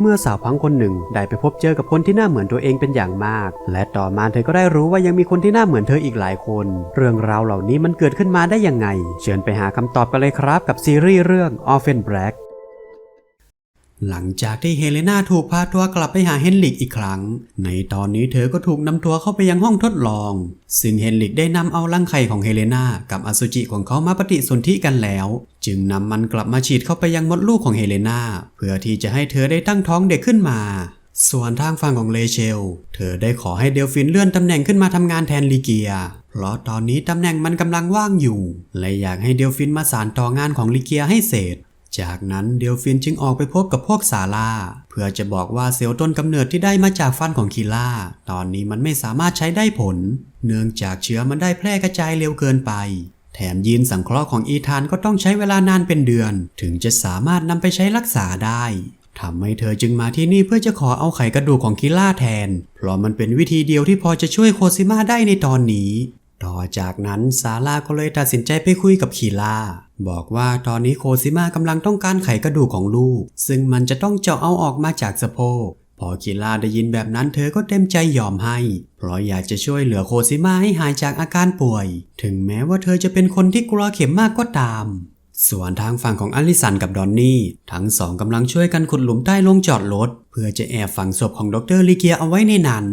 เมื่อสาวพังคนหนึ่งได้ไปพบเจอกับคนที่หน้าเหมือนตัวเองเป็นอย่างมาก และต่อมาเธอก็ได้รู้ว่ายังมีคนที่หน้าเหมือนเธออีกหลายคน เรื่องราวเหล่านี้มันเกิดขึ้นมาได้ยังไง เชิญไปหาคำตอบกันเลยครับกับซีรีส์เรื่อง Orphan Black หลังจากที่เฮเลนาถูกพาตัวกลับไปหาเฮนริกอีกครั้ง ในตอนนี้เธอก็ถูกนำตัวเข้าไปยังห้องทดลอง ซึ่งเฮนริกได้นำเอารังไข่ของเฮเลนากับอสุจิของเขามาปฏิสนธิกันแล้ว จึงนำมันกลับมาฉีดเข้าไปยังมดลูกของเฮเลนาเพื่อที่จะให้เธอได้ตั้งท้องเด็กขึ้นมา ส่วนทางฝั่งของเลเชล เธอได้ขอให้เดลฟินเลื่อนตำแหน่งขึ้นมาทำงานแทนลีเกียเพราะตอนนี้ตำแหน่งมันกำลังว่างอยู่ และอยากให้เดลฟินมาสานต่องานของลีเกียให้เสร็จ จากนั้นเดลฟินจึงออกไปพบกับพวกซาร่าเพื่อจะบอกว่าเซลล์ต้นกำเนิดที่ได้มาจากฟันของคีล่า ตอนนี้มันไม่สามารถใช้ได้ผล เนื่องจากเชื้อมันได้แพร่กระจายเร็วเกินไป แถมยีนสังเคราะห์ของอีธานก็ต้องใช้เวลานานเป็นเดือน ถึงจะสามารถนำไปใช้รักษาได้ทำให้เธอจึงมาที่นี่เพื่อจะขอเอาไขกระดูกของคิล่าแทน เพราะมันเป็นวิธีเดียวที่พอจะช่วยโคซิมาได้ในตอนนี้ ต่อจากนั้นซาร่าก็เลยตัดสินใจไปคุยกับคีล่า บอกว่าตอนนี้โคซิมากำลังต้องการไขกระดูกของลูก ซึ่งมันจะต้องเจาะเอาออกมาจากสะโพกพอคีล่าได้ยินแบบนั้นเธอก็เต็มใจยอมให้ เพราะอยากจะช่วยเหลือโคซิมาให้หายจากอาการป่วย ถึงแม้ว่าเธอจะเป็นคนที่กลัวเข็มมากก็ตาม ส่วนทางฝั่งของอลิสันกับดอนนี่ ทั้งสองกำลังช่วยกันขุดหลุมใต้โรงจอดรถ เพื่อจะแอบฝังศพของดรลิเกียเอาไว้ในนั้น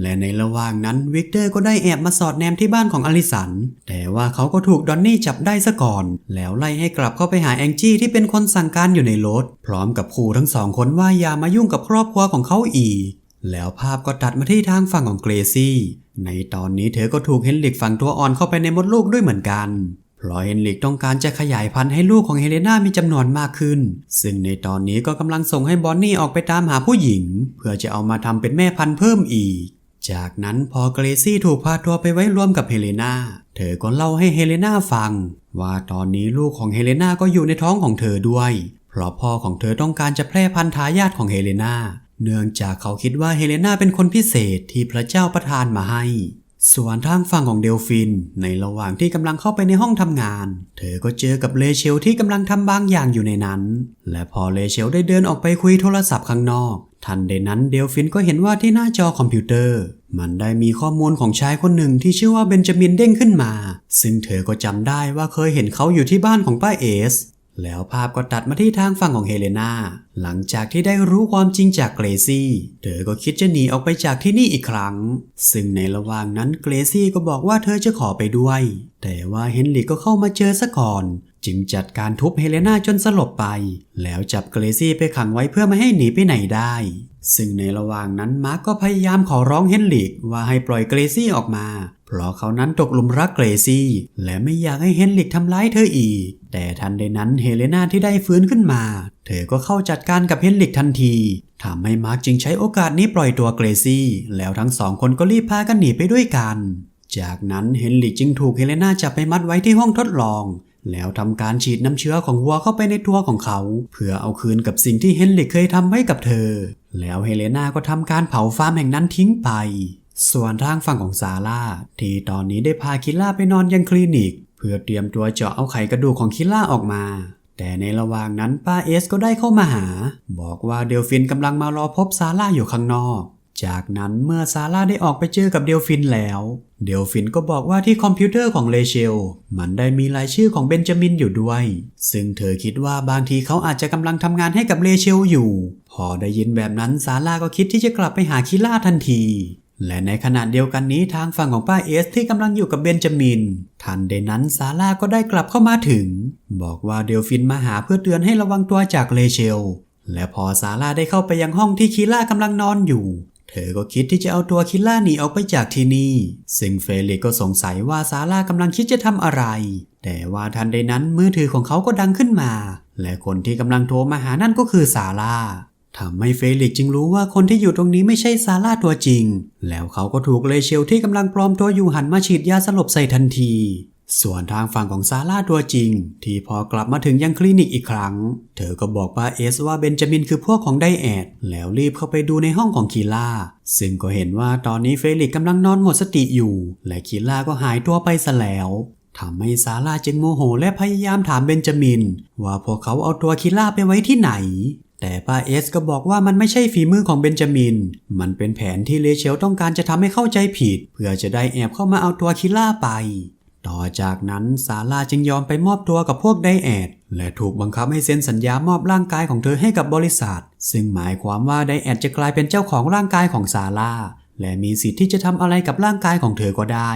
และในระหว่างนั้นวิกเตอร์ก็ได้แอบมาสอดแนมที่บ้านของอลิสัน แต่ว่าเขาก็ถูกดอนนี่จับได้ซะก่อน แล้วไล่ให้กลับเข้าไปหาแองจี้ที่เป็นคนสั่งการอยู่ในรถ พร้อมกับขู่ทั้งสองคนว่าอย่ามายุ่งกับครอบครัวของเขาอีก แล้วภาพก็ตัดมาที่ทางฝั่งของเกรซี่ ในตอนนี้เธอก็ถูกเฮนริกฝังตัวอ่อนเข้าไปในมดลูกด้วยเหมือนกันเพราะเฮนริกต้องการจะขยายพันธุ์ให้ลูกของเฮเลนามีจำนวนมากขึ้น ซึ่งในตอนนี้ก็กำลังส่งให้บอนนี่ออกไปตามหาผู้หญิง เพื่อจะเอามาทำเป็นแม่พันธุ์เพิ่มอีก จากนั้นพอเกรซี่ถูกพาตัวไปไว้ร่วมกับเฮเลนาเธอก็เล่าให้เฮเลนาฟัง ว่าตอนนี้ลูกของเฮเลนาก็อยู่ในท้องของเธอด้วย เพราะพ่อของเธอต้องการจะแพร่พันธุ์ทายาทของเฮเลนาเนื่องจากเขาคิดว่าเฮเลนาเป็นคนพิเศษที่พระเจ้าประทานมาให้ ส่วนทางฝั่งของเดลฟิน ในระหว่างที่กำลังเข้าไปในห้องทำงาน เธอก็เจอกับเลเชลที่กำลังทำบางอย่างอยู่ในนั้น และพอเลเชลได้เดินออกไปคุยโทรศัพท์ข้างนอก ทันใดนั้นเดลฟินก็เห็นว่าที่หน้าจอคอมพิวเตอร์ มันได้มีข้อมูลของชายคนหนึ่งที่ชื่อว่าเบนจามินเด้งขึ้นมา ซึ่งเธอก็จำได้ว่าเคยเห็นเขาอยู่ที่บ้านของป้าเอส แล้วภาพก็ตัดมาที่ทางฝั่งของเฮเลนาหลังจากที่ได้รู้ความจริงจากเกรซี่ เธอก็คิดจะหนีออกไปจากที่นี่อีกครั้ง ซึ่งในระหว่างนั้นเกรซี่ก็บอกว่าเธอจะขอไปด้วย แต่ว่าเฮนริกก็เข้ามาเจอซะก่อน จึงจัดการทุบเฮเลนาจนสลบไป แล้วจับเกรซี่ไปขังไว้เพื่อไม่ให้หนีไปไหนได้ ซึ่งในระหว่างนั้นมาร์กก็พยายามขอร้องเฮนริกว่าให้ปล่อยเกรซี่ออกมา เพราะเขานั้นตกหลุมรักเกรซี่ และไม่อยากให้เฮนริกทำร้ายเธออีก แต่ทันใดนั้นเฮเลนาที่ได้ฟื้นขึ้นมา เธอก็เข้าจัดการกับเฮนริกทันทีทำให้มาร์กจึงใช้โอกาสนี้ปล่อยตัวเกรซี่ แล้วทั้งสองคนก็รีบพากันหนีไปด้วยกัน จากนั้นเฮนริกจึงถูกเฮเลนาจับไปมัดไว้ที่ห้องทดลอง แล้วทำการฉีดน้ำเชื้อของวัวเข้าไปในตัวของเขา เพื่อเอาคืนกับสิ่งที่เฮนริกเคยทำไว้กับเธอ แล้วเฮเลนาก็ทำการเผาฟาร์มแห่งนั้นทิ้งไป ส่วนทางฝั่งของซาร่าที่ตอนนี้ได้พาคิล่าไปนอนยังคลินิก พื่อเตรียมตัวเจาะเอาไขกระดูกของคิล่าออกมา แต่ในระหว่างนั้นป้าเอสก็ได้เข้ามาหา บอกว่าเดลฟินกำลังมารอพบซาร่าอยู่ข้างนอก จากนั้นเมื่อซาร่าได้ออกไปเจอกับเดลฟินแล้ว เดลฟินก็บอกว่าที่คอมพิวเตอร์ของเลเชล มันได้มีรายชื่อของเบนจามินอยู่ด้วย ซึ่งเธอคิดว่าบางทีเขาอาจจะกำลังทำงานให้กับเลเชลอยู่ พอได้ยินแบบนั้นซาร่าก็คิดที่จะกลับไปหาคิล่าทันที และในขณะเดียวกันนี้ทางฝั่งของป้าเอสที่กำลังอยู่กับเบนจามิน ทันใดนั้นซาร่าก็ได้กลับเข้ามาถึง บอกว่าเดลฟินมาหาเพื่อเตือนให้ระวังตัวจากเลเชล และพอซาร่าได้เข้าไปยังห้องที่คิล่ากำลังนอนอยู่ เธอก็คิดที่จะเอาตัวคิล่าหนีออกไปจากที่นี่ ซึ่งเฟลิกก็สงสัยว่าซาร่ากำลังคิดจะทำอะไร แต่ว่าทันใดนั้นมือถือของเขาก็ดังขึ้นมา และคนที่กำลังโทรมาหานั่นก็คือซาร่า ทำให้เฟลิกจึงรู้ว่าคนที่อยู่ตรงนี้ไม่ใช่ซาร่าตัวจริง แล้วเขาก็ถูกเลเชลที่กำลังปลอมตัวอยู่หันมาฉีดยาสลบใส่ทันที ส่วนทางฝั่งของซาร่าตัวจริง ที่พอกลับมาถึงยังคลินิกอีกครั้ง เธอก็บอกป้าเอสว่าเบนจามินคือพวกของไดแอดแล้วรีบเข้าไปดูในห้องของคีล่า ซึ่งก็เห็นว่าตอนนี้เฟลิกกำลังนอนหมดสติอยู่ และคีล่าก็หายตัวไปซะแล้วทำให้ซาร่าจึงโมโหและพยายามถามเบนจามิน ว่าพวกเขาเอาตัวคีล่าไปไว้ที่ไหน แต่ป้าเอสก็บอกว่ามันไม่ใช่ฝีมือของเบนจามิน มันเป็นแผนที่เลเชลต้องการจะทำให้เข้าใจผิด เพื่อจะได้แอบเข้ามาเอาตัวคิล่าไป ต่อจากนั้นซาร่าจึงยอมไปมอบตัวกับพวกไดแอดและถูกบังคับให้เซ็นสัญญามอบร่างกายของเธอให้กับบริษัท ซึ่งหมายความว่าไดแอดจะกลายเป็นเจ้าของร่างกายของซาร่าและมีสิทธิ์ที่จะทำอะไรกับร่างกายของเธอก็ได้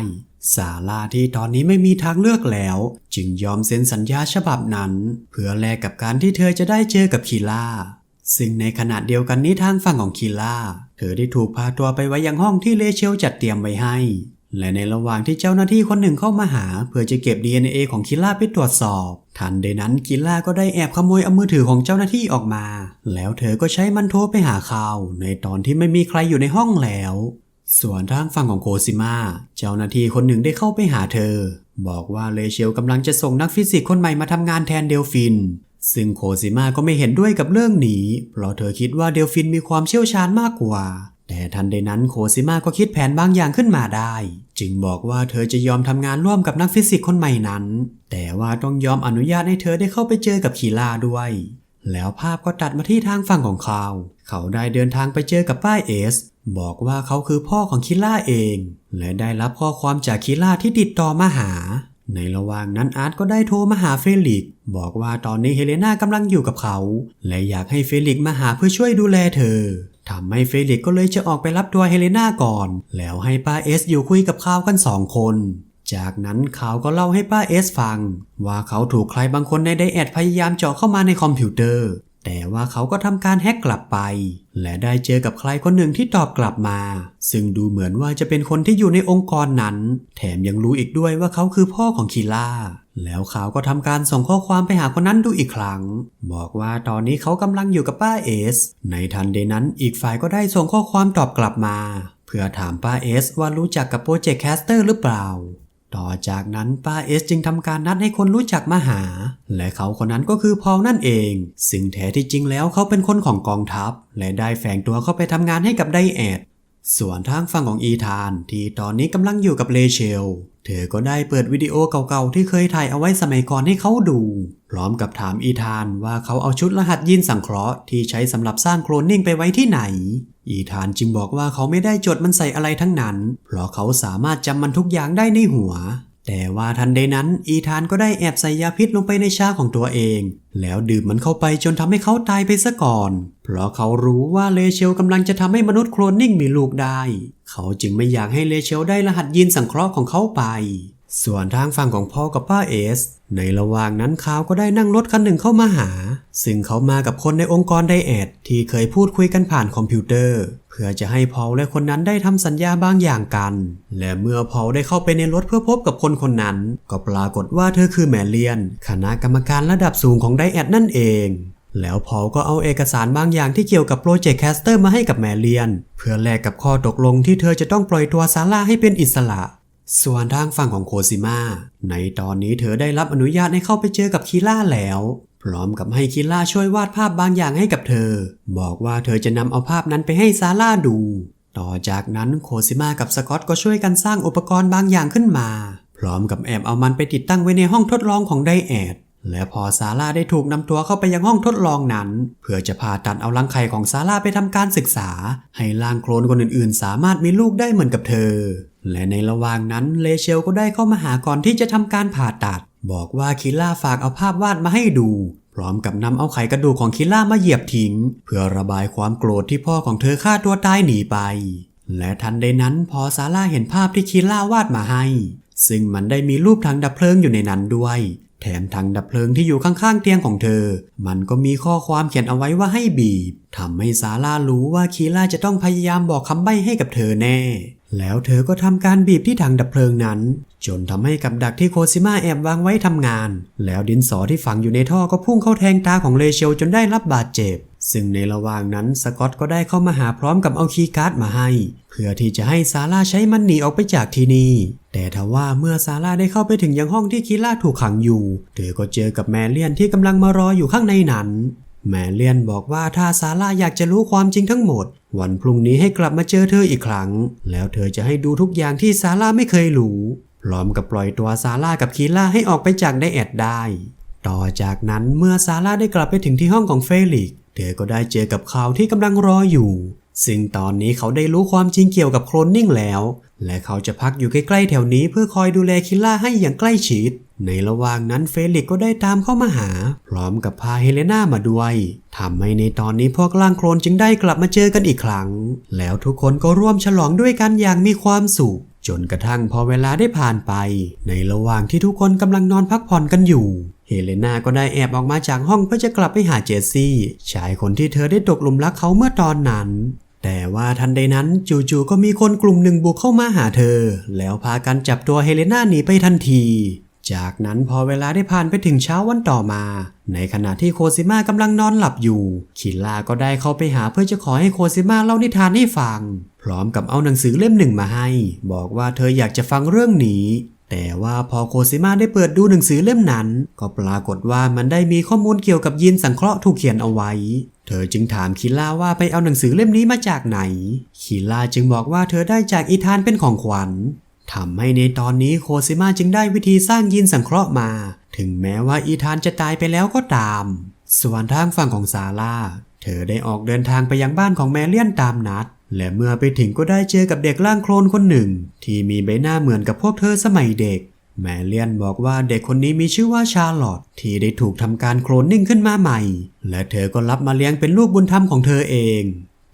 ซาร่าที่ตอนนี้ไม่มีทางเลือกแล้ว จึงยอมเซ็นสัญญาฉบับนั้น เพื่อแลกกับการที่เธอจะได้เจอกับคีล่า ซึ่งในขณะเดียวกันนี้ทางฝั่งของคีล่า เธอได้ถูกพาตัวไปไว้ยังห้องที่เลเชลจัดเตรียมไว้ให้ และในระหว่างที่เจ้าหน้าที่คนหนึ่งเข้ามาหา เพื่อจะเก็บ DNA ของคิล่าไปตรวจสอบ ทันใดนั้นคิล่าก็ได้แอบขโมยเอามือถือของเจ้าหน้าที่ออกมา แล้วเธอก็ใช้มันโทรไปหาเขาในตอนที่ไม่มีใครอยู่ในห้องแล้ว ส่วนทางฝั่งของโคซิมาเจ้าหน้าที่คนหนึ่งได้เข้าไปหาเธอ บอกว่าเลเชลกำลังจะส่งนักฟิสิกส์คนใหม่มาทำงานแทนเดลฟิน ซึ่งโคซิมาก็ไม่เห็นด้วยกับเรื่องนี้ เพราะเธอคิดว่าเดลฟินมีความเชี่ยวชาญมากกว่า แต่ทันใดนั้นโคซิมาก็คิดแผนบางอย่างขึ้นมาได้ จึงบอกว่าเธอจะยอมทำงานร่วมกับนักฟิสิกส์คนใหม่นั้น แต่ว่าต้องยอมอนุญาตให้เธอได้เข้าไปเจอกับคีล่าด้วย แล้วภาพก็ตัดมาที่ทางฝั่งของเขา เขาได้เดินทางไปเจอกับป้ายเอสบอกว่าเขาคือพ่อของคิล่าเอง และได้รับข้อความจากคิล่าที่ติดต่อมาหา ในระหว่างนั้นอาร์ตก็ได้โทรมาหาเฟลิกซ์บอกว่าตอนนี้เฮเลนากำลังอยู่กับเขา และอยากให้เฟลิกซ์มาหาเพื่อช่วยดูแลเธอทำให้เฟลิกซ์ก็เลยจะออกไปรับตัวเฮเลนาก่อน แล้วให้ป้าเอสอยู่คุยกับเขาวกันสองคน จากนั้นเขาก็เล่าให้ป้าเอสฟัง ว่าเขาถูกใครบางคนในไดแอดพยายามเจาะเข้ามาในคอมพิวเตอร์ แต่ว่าเขาก็ทำการแฮกกลับไป และได้เจอกับใครคนหนึ่งที่ตอบกลับมา ซึ่งดูเหมือนว่าจะเป็นคนที่อยู่ในองค์กรนั้น แถมยังรู้อีกด้วยว่าเขาคือพ่อของคีล่า แล้วเขาก็ทำการส่งข้อความไปหาคนนั้นดูอีกครั้ง บอกว่าตอนนี้เขากำลังอยู่กับป้าเอส ในทันใดนั้นอีกฝ่ายก็ได้ส่งข้อความตอบกลับมา เพื่อถามป้าเอสว่ารู้จักกับโปรเจกต์แคสเตอร์หรือเปล่า ต่อจากนั้นป้าเอสจึงทำการนัดให้คนรู้จักมาหา และเขาคนนั้นก็คือพอลนั่นเอง ซึ่งแท้ที่จริงแล้วเขาเป็นคนของกองทัพ และได้แฝงตัวเข้าไปทำงานให้กับไดแอดส่วนทางฝั่งของอีธานที่ตอนนี้กำลังอยู่กับเลเชล เธอก็ได้เปิดวิดีโอเก่าๆที่เคยถ่ายเอาไว้สมัยก่อนให้เขาดู พร้อมกับถามอีธานว่าเขาเอาชุดรหัสยีนสังเคราะห์ที่ใช้สำหรับสร้างโคลนนิ่งไปไว้ที่ไหน อีธานจึงบอกว่าเขาไม่ได้จดมันใส่อะไรทั้งนั้น เพราะเขาสามารถจำมันทุกอย่างได้ในหัว แต่ว่าทันใดนั้น อีธานก็ได้แอบใส่ยาพิษลงไปในชาของตัวเอง แล้วดื่มมันเข้าไปจนทำให้เขาตายไปซะก่อน เพราะเขารู้ว่าเลเชลกำลังจะทำให้มนุษย์โคลนนิ่งมีลูกได้ เขาจึงไม่อยากให้เลเชลได้รหัสยีนสังเคราะห์ของเขาไป ส่วนทางฝั่งของพ่อกับป้าเอส ในระหว่างนั้นเขาก็ได้นั่งรถคันหนึ่งเข้ามาหา ซึ่งเขามากับคนในองค์กรไดแอดที่เคยพูดคุยกันผ่านคอมพิวเตอร์ เพื่อจะให้พอลและคนนั้นได้ทำสัญญาบางอย่างกัน และเมื่อพอลได้เข้าไปในรถเพื่อพบกับคนคนนั้น ก็ปรากฏว่าเธอคือแมเลียน คณะกรรมการระดับสูงของไดแอดนั่นเองแล้วพอลก็เอาเอกสารบางอย่างที่เกี่ยวกับโปรเจกต์แคสเตอร์มาให้กับแมเลียน เพื่อแลกกับข้อตกลงที่เธอจะต้องปล่อยตัวซาร่าให้เป็นอิสระ ส่วนทางฝั่งของโคซิมาในตอนนี้เธอได้รับอนุญาตให้เข้าไปเจอกับคีล่าแล้ว พร้อมกับให้คีล่าช่วยวาดภาพบางอย่างให้กับเธอ บอกว่าเธอจะนำเอาภาพนั้นไปให้ซาร่าดู ต่อจากนั้นโคซิมากับสกอตก็ช่วยกันสร้างอุปกรณ์บางอย่างขึ้นมา พร้อมกับแอบเอามันไปติดตั้งไว้ในห้องทดลองของไดแอด และพอซาร่าได้ถูกนำตัวเข้าไปยังห้องทดลองนั้น เพื่อจะผ่าตัดเอารังไข่ของซาร่าไปทำการศึกษา ให้ล่างโคลนคนอื่นๆ สามารถมีลูกได้เหมือนกับเธอ และในระหว่างนั้นเลเชลก็ได้เข้ามาหาก่อนที่จะทำการผ่าตัด บอกว่าคิล่าฝากเอาภาพวาดมาให้ดู พร้อมกับนำเอาไขกระดูกของคิล่ามาเหยียบทิ้ง เพื่อระบายความโกรธที่พ่อของเธอฆ่าตัวตายหนีไป และทันใดนั้นพอซาร่าเห็นภาพที่คิล่าวาดมาให้ ซึ่งมันได้มีรูปถังดับเพลิงอยู่ในนั้นด้วย แถมถังดับเพลิงที่อยู่ข้างๆเตียงของเธอ มันก็มีข้อความเขียนเอาไว้ว่าให้บีบทำให้ซาร่ารู้ว่าคีล่าจะต้องพยายามบอกคำใบ้ให้กับเธอแน่ แล้วเธอก็ทำการบีบที่ถังดับเพลิงนั้น จนทำให้กับดักที่โคซิมาแอบวางไว้ทำงาน แล้วดินสอที่ฝังอยู่ในท่อก็พุ่งเข้าแทงตาของเลเชลจนได้รับบาดเจ็บ ซึ่งในระหว่างนั้นสกอตก็ได้เข้ามาหาพร้อมกับเอาคีย์การ์ดมาให้ เพื่อที่จะให้ซาร่าใช้มันหนีออกไปจากที่นี่ แต่ทว่าเมื่อซาร่าได้เข้าไปถึงยังห้องที่คีล่าถูกขังอยู่ เธอก็เจอกับแมเลียนที่กำลังมารออยู่ข้างในนั้น แมเลียนบอกว่าถ้าซาร่าอยากจะรู้ความจริงทั้งหมด วันพรุ่งนี้ให้กลับมาเจอเธออีกครั้ง แล้วเธอจะให้ดูทุกอย่างที่ซาร่าไม่เคยรู้พร้อมกับปล่อยตัวซาร่ากับคีล่าให้ออกไปจากไดแอดได้ ต่อจากนั้นเมื่อซาร่าได้กลับไปถึงที่ห้องของเฟลิกเธอก็ได้เจอกับเขาที่กำลังรออยู่ ซึ่งตอนนี้เขาได้รู้ความจริงเกี่ยวกับโคลนนิ่งแล้ว และเขาจะพักอยู่ใกล้ๆแถวนี้เพื่อคอยดูแลคิลล่าให้อย่างใกล้ชิด ในระหว่างนั้นเฟลิกก็ได้ตามเข้ามาหา พร้อมกับพาเฮเลนามาด้วยทำให้ในตอนนี้พวกล่างโคลนจึงได้กลับมาเจอกันอีกครั้ง แล้วทุกคนก็ร่วมฉลองด้วยกันอย่างมีความสุขจนกระทั่งพอเวลาได้ผ่านไป ในระหว่างที่ทุกคนกำลังนอนพักผ่อนกันอยู่ เฮเลนาก็ได้แอบออกมาจากห้องเพื่อจะกลับไปหาเจสซี่ ชายคนที่เธอได้ตกหลุมรักเขาเมื่อตอนนั้น แต่ว่าทันใดนั้นจู่ๆก็มีคนกลุ่มหนึ่งบุกเข้ามาหาเธอ แล้วพากันจับตัวเฮเลนาหนีไปทันที จากนั้นพอเวลาได้ผ่านไปถึงเช้าวันต่อมา ในขณะที่โคซิมากำลังนอนหลับอยู่ คิล่าก็ได้เข้าไปหาเพื่อจะขอให้โคซิมาเล่านิทานให้ฟัง พร้อมกับเอาหนังสือเล่มหนึ่งมาให้ บอกว่าเธออยากจะฟังเรื่องนี้ แต่ว่าพอโคซิมาได้เปิดดูหนังสือเล่มนั้น ก็ปรากฏว่ามันได้มีข้อมูลเกี่ยวกับยีนสังเคราะห์ถูกเขียนเอาไว้ เธอจึงถามคิล่าว่าไปเอาหนังสือเล่มนี้มาจากไหน คิล่าจึงบอกว่าเธอได้จากอีธานเป็นของขวัญทำให้ในตอนนี้โคซิมาจึงได้วิธีสร้างยีนสังเคราะห์มา ถึงแม้ว่าอีธานจะตายไปแล้วก็ตาม ส่วนทางฝั่งของซาร่า เธอได้ออกเดินทางไปยังบ้านของแมเลียนตามนัด และเมื่อไปถึงก็ได้เจอกับเด็กร่างโคลนคนหนึ่ง ที่มีใบหน้าเหมือนกับพวกเธอสมัยเด็ก แมเลียนบอกว่าเด็กคนนี้มีชื่อว่าชาร์ลอตที่ได้ถูกทำการโคลนนิ่งขึ้นมาใหม่ และเธอก็รับมาเลี้ยงเป็นลูกบุญธรรมของเธอเอง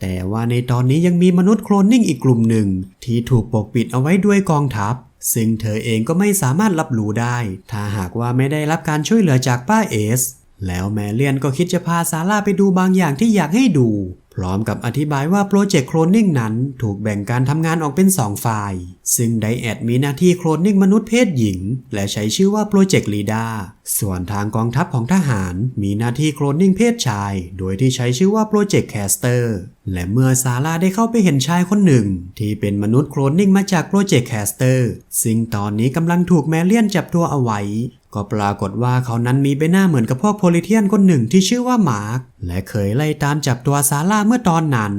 แต่ว่าในตอนนี้ยังมีมนุษย์โคลนนิ่งอีกกลุ่มหนึ่ง ที่ถูกปกปิดเอาไว้ด้วยกองทัพ ซึ่งเธอเองก็ไม่สามารถรับรู้ได้ ถ้าหากว่าไม่ได้รับการช่วยเหลือจากป้าเอส แล้วแมเลียนก็คิดจะพาซาร่าไปดูบางอย่างที่อยากให้ดู พร้อมกับอธิบายว่าโปรเจกต์โคลนนิ่งนั้นถูกแบ่งการทำงานออกเป็น 2 ฝ่าย ซึ่งไดแอดมีหน้าที่โคลนนิ่งมนุษย์เพศหญิง และใช้ชื่อว่าโปรเจกต์ลีดาส่วนทางกองทัพของทหารมีหน้าที่โคลนนิ่งเพศชาย โดยที่ใช้ชื่อว่าโปรเจกต์แคสเตอร์และเมื่อซาร่าได้เข้าไปเห็นชายคนหนึ่ง ที่เป็นมนุษย์โคลนนิ่งมาจากโปรเจกต์แคสเตอร์ซึ่งตอนนี้กำลังถูกแมเลียนจับตัวเอาไว้ ก็ปรากฏว่าเขานั้นมีใบหน้าเหมือนกับพวกโพลิเทียนคนหนึ่งที่ชื่อว่ามาร์กและเคยไล่ตามจับตัวซาร่าเมื่อตอนนั้น